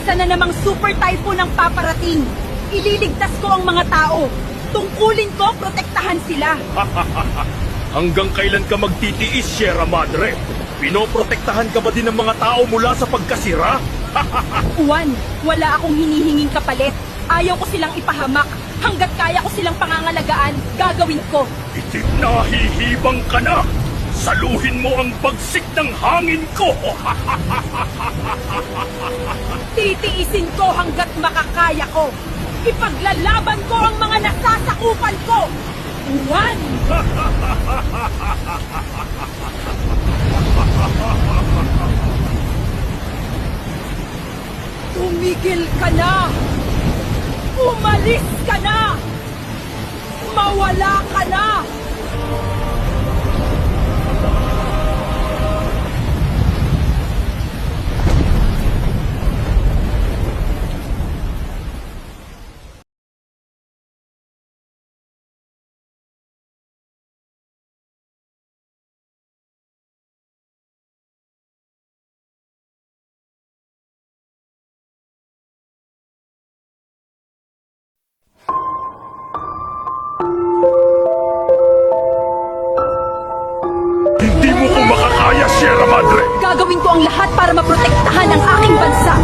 Isa na namang super typhoon ang paparating. Ililigtas ko ang mga tao. Tungkulin ko, protektahan sila. Hanggang kailan ka magtitiis, Sierra Madre? Pinoprotektahan ka ba din ng mga tao mula sa pagkasira? Juan, wala akong hinihinging kapalit. Ayaw ko silang ipahamak. Hanggat kaya ko silang pangangalagaan, gagawin ko. Itik nahihibang ka na! Saluhin mo ang bagsik ng hangin ko! Titiisin ko hanggat makakaya ko. Ipaglalaban ko ang mga nasasakupan ko. Juan! Tumigil ka na! Umalis ka na! Mawala ka na! Makakaya, Sierra Madre! Gagawin ko ang lahat para maprotektahan ang aking bansa.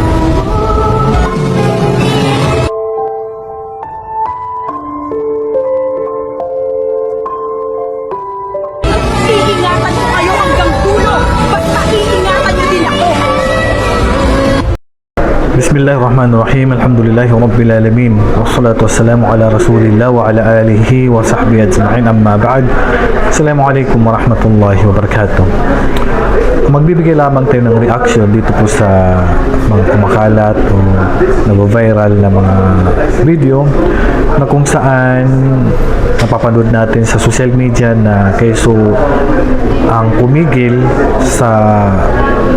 Bismillah ar-Rahman ar-Rahim. Alhamdulillahi Rabbil Alamin. Wassalatu wassalamu ala Rasulillah wa ala alihi wa sahbihi ajma'in amma ba'd. Assalamu alaikum wa rahmatullahi wa barakatuh. Magbibigay lamang tayo ng reaction dito po sa mga kumakalat o nag-viral na mga video na kung saan napapanood natin sa social media na keso ang kumigil sa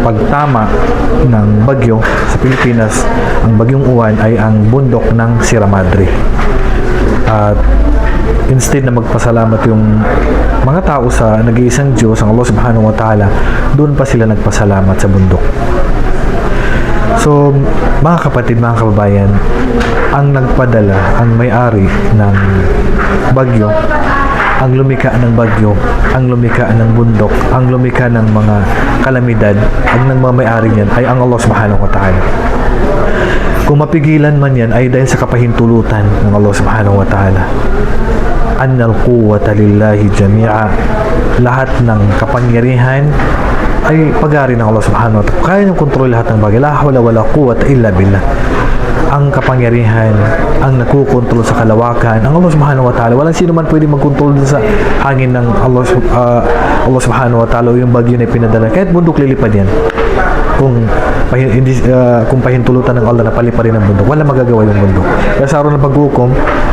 pagtama ng bagyo sa Pilipinas, ang bagyong uwan ay ang bundok ng Sierra Madre. At instead na magpasalamat yung mga tao sa nag-iisang Diyos, ang Allah subhanahu wa ta'ala, doon pa sila nagpasalamat sa bundok. So, mga kapatid, mga kababayan, ang nagpadala, ang may-ari ng bagyo, ang lumika ng bagyo, ang lumika ng bundok, ang lumika ng mga kalamidad, ang nagmamayari niyan ay ang Allah subhanahu wa ta'ala. Kung mapigilan man yan ay dahil sa kapahintulutan ng Allah subhanahu wa ta'ala. Annal quwwata lillahi jami'a. Lahat ng kapangyarihan ay pag-ari ng Allah subhanahu wa ta'ala. Kaya niyong kontrol lahat ng bagay. La hawla wala quwwata illa billah. Ang kapangyarihan, ang nagkukontrol sa kalawakan, ang Allah subhanahu wa ta'ala. Walang sino man pwede magkontrol sa hangin ng Allah, ah, Allah subhanahu wa ta'ala yung bagyo na pinadala. Kahit bundok lilipad yan kung hindi ah, kung pahintulutan ng Allah na paliparin ang bundok wala magagawa yung bundok. Kaya sa araw ng paghukom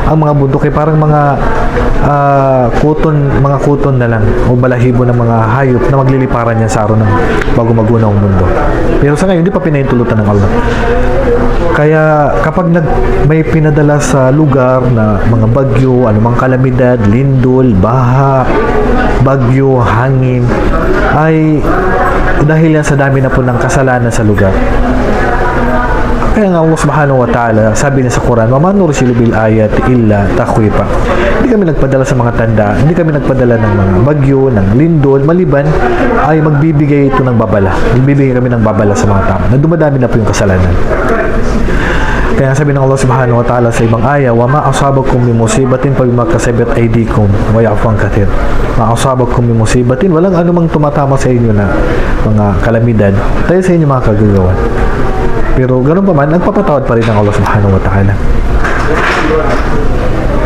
ang mga bundok ay parang mga ah, kuton mga kuton na lang o balahibo ng mga hayop na magliliparan yan sa araw ng bago magunaw ang mundo. Pero sa ngayon hindi pa pinahintulutan ng Allah. Kaya kapag nag, may pinadala sa lugar na mga bagyo, anumang kalamidad, lindol, baha, bagyo, hangin, ay dahil yan sa dami na po ng kasalanan sa lugar. Kaya nga Allah subhanahu wa ta'ala, sabi niya sa Quran, Mama nur silubil ayat illa takwipa. Hindi kami nagpadala sa mga tanda, hindi kami nagpadala ng mga bagyo, ng lindol, maliban ay magbibigay ito ng babala. Magbibigay kami ng babala sa mga tao na dumadami na po yung kasalanan. Kaya sabi ng Allah subhanahu wa ta'ala sa ibang aya, وَمَا أَصَابَكُم مِّن مُّصِيبَةٍ فَبِمَا كَسَبَتْ أَيْدِيكُم وَيَعْفُ عَن كَثِيرٍ مَا أَصَابَكُم مِّن مُّصِيبَةٍ walang anumang tumatama sa inyo na mga kalamidad dahil sa inyo mga kagagawa. Pero ganun pa man, nagpapatawad pa rin ng Allah subhanahu wa ta'ala.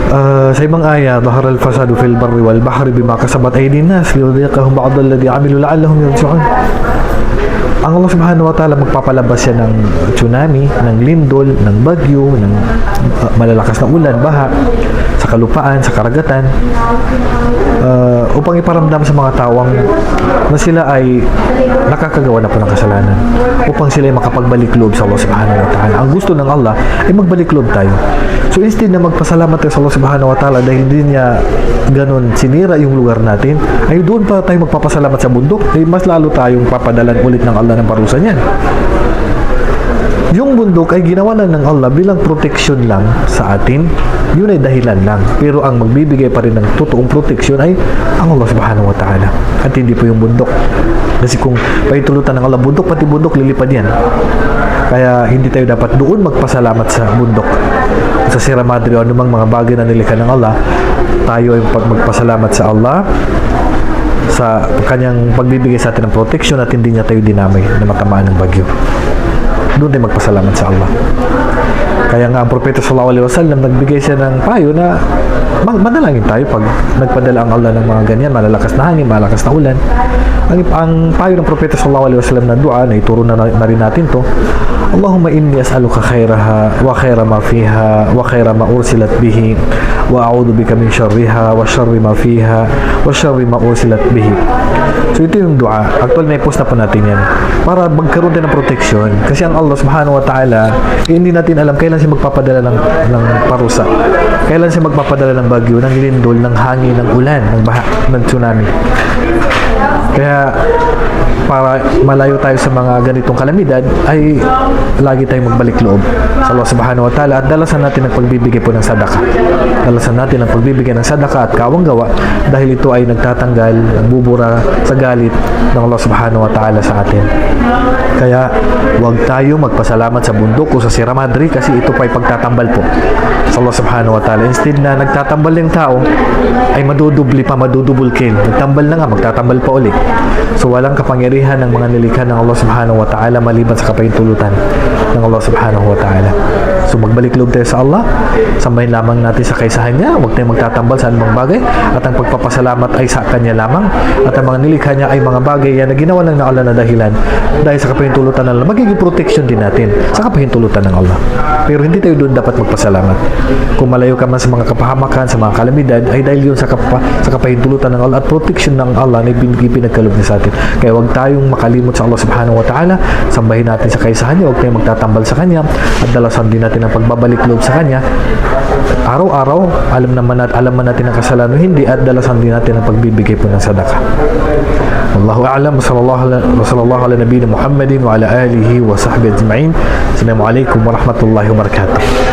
Ah, sa ibang aya, ظهر الفساد في البر والبحر بما كسبت أيدي الناس ليذيقهم بعض الذي عملوا لعلهم يرجعون. Ang Allah subhanahu wa ta'ala magpapalabas siya ng tsunami, ng lindol, ng bagyo, ng uh, malalakas na ulan, baha, sa kalupaan, sa karagatan, uh, upang iparamdam sa mga tawang na sila ay nakakagawa na po ng kasalanan upang sila ay makapagbalik loob sa Allah subhanahu wa ta'ala. Ang gusto ng Allah ay magbalik loob tayo. So instead na magpasalamat tayo sa Allah subhanahu wa ta'ala dahil hindi niya ganun sinira yung lugar natin, ay doon pa tayo magpapasalamat sa bundok, ay mas lalo tayong papadalan ulit ng Allah ng parusa niyan. Yung bundok ay ginawa lang ng Allah bilang protection lang sa atin. Yun ay dahilan lang. Pero ang magbibigay pa rin ng totoong protection ay ang Allah subhanahu wa ta'ala. At hindi po yung bundok. Kasi kung paitulutan ng Allah bundok, pati bundok lilipad yan. Kaya hindi tayo dapat doon magpasalamat sa bundok. Sa Sierra Madre o anumang mga bagay na nilikha ng Allah, tayo ay magpasalamat sa Allah sa kanyang pagbibigay sa atin ng protection at hindi niya tayo dinamay na matamaan ng bagyo. Doon tayo magpasalamat sa Allah. Kaya nga ang propeta sallallahu alaihi wasallam nagbigay siya ng payo na manalangin tayo pag nagpadala ang Allah ng mga ganyan, malalakas na hangin, malalakas na ulan. Ang, ang payo ng propeta sallallahu alaihi wasallam na dua na ituro na, na rin natin to. Allahumma inni as'aluka khairaha wa khaira ma fiha wa khaira ma ursilat bihi wa a'udhu bika min syarriha wa syarri ma fiha wa syarri ma ursilat bihi. So ito yung dua. Actual na i-post na po natin yan. Para magkaroon din ng protection. Kasi ang Allah subhanahu wa ta'ala, eh, hindi natin alam kailan siya magpapadala ng, ng parusa. Kailan siya magpapadala ng bagyo, ng lindol, ng hangin, ng ulan, ng baha, ng tsunami. Kaya para malayo tayo sa mga ganitong kalamidad ay lagi tayong magbalik loob sa Allah subhanahu wa ta'ala at dalasan natin ang pagbibigay po ng sadaka. Dalasan natin ang pagbibigay ng sadaka at kawang gawa dahil ito ay nagtatanggal, nagbubura sa galit ng Allah subhanahu wa ta'ala sa atin. Kaya huwag tayo magpasalamat sa bundok o sa Sierra Madre kasi ito pa ay pagtatambal po sa Allah subhanahu wa ta'ala. Instead na nagtatambal yung tao ay madudubli pa, madudubul kill. Nagtambal na nga, magtatambal pa uli. So walang kapangyarihan ng mga nilikha ng Allah subhanahu wa ta'ala maliban sa kapahintulutan ng Allah subhanahu wa ta'ala. So magbalik loob tayo sa Allah, sambahin lamang natin sa kaisahan niya, huwag tayong magtatambal sa anumang bagay, at ang pagpapasalamat ay sa Kanya lamang, at ang mga nilikha niya ay mga bagay yan na ginawa ng Allah na dahilan. Dahil sa kapahintulutan ng Allah, magiging protection din natin sa kapahintulutan ng Allah. Pero hindi tayo doon dapat magpasalamat. Kung malayo ka man sa mga kapahamakan, sa mga kalamidad, ay dahil yun sa, kapa, sa kapahintulutan ng Allah at protection ng Allah na ipinagkaloob niya sa atin. Kaya huwag tayong makalimot sa Allah subhanahu wa ta'ala, sambahin natin sa kaisahan niya, huwag tayong magtatambal sa Kanya, at dalasan din natin ang pagbabalik loob sa Kanya. Araw-araw, alam naman natin, alam man natin ang kasalanan hindi, at dalasan din natin ang pagbibigay po ng sadaka. Wallahu a'lam wa sallallahu ala, wa sallallahu ala nabiyina Muhammadin wa ala alihi wa sahbihi ajma'in. Assalamu alaikum warahmatullahi wabarakatuh.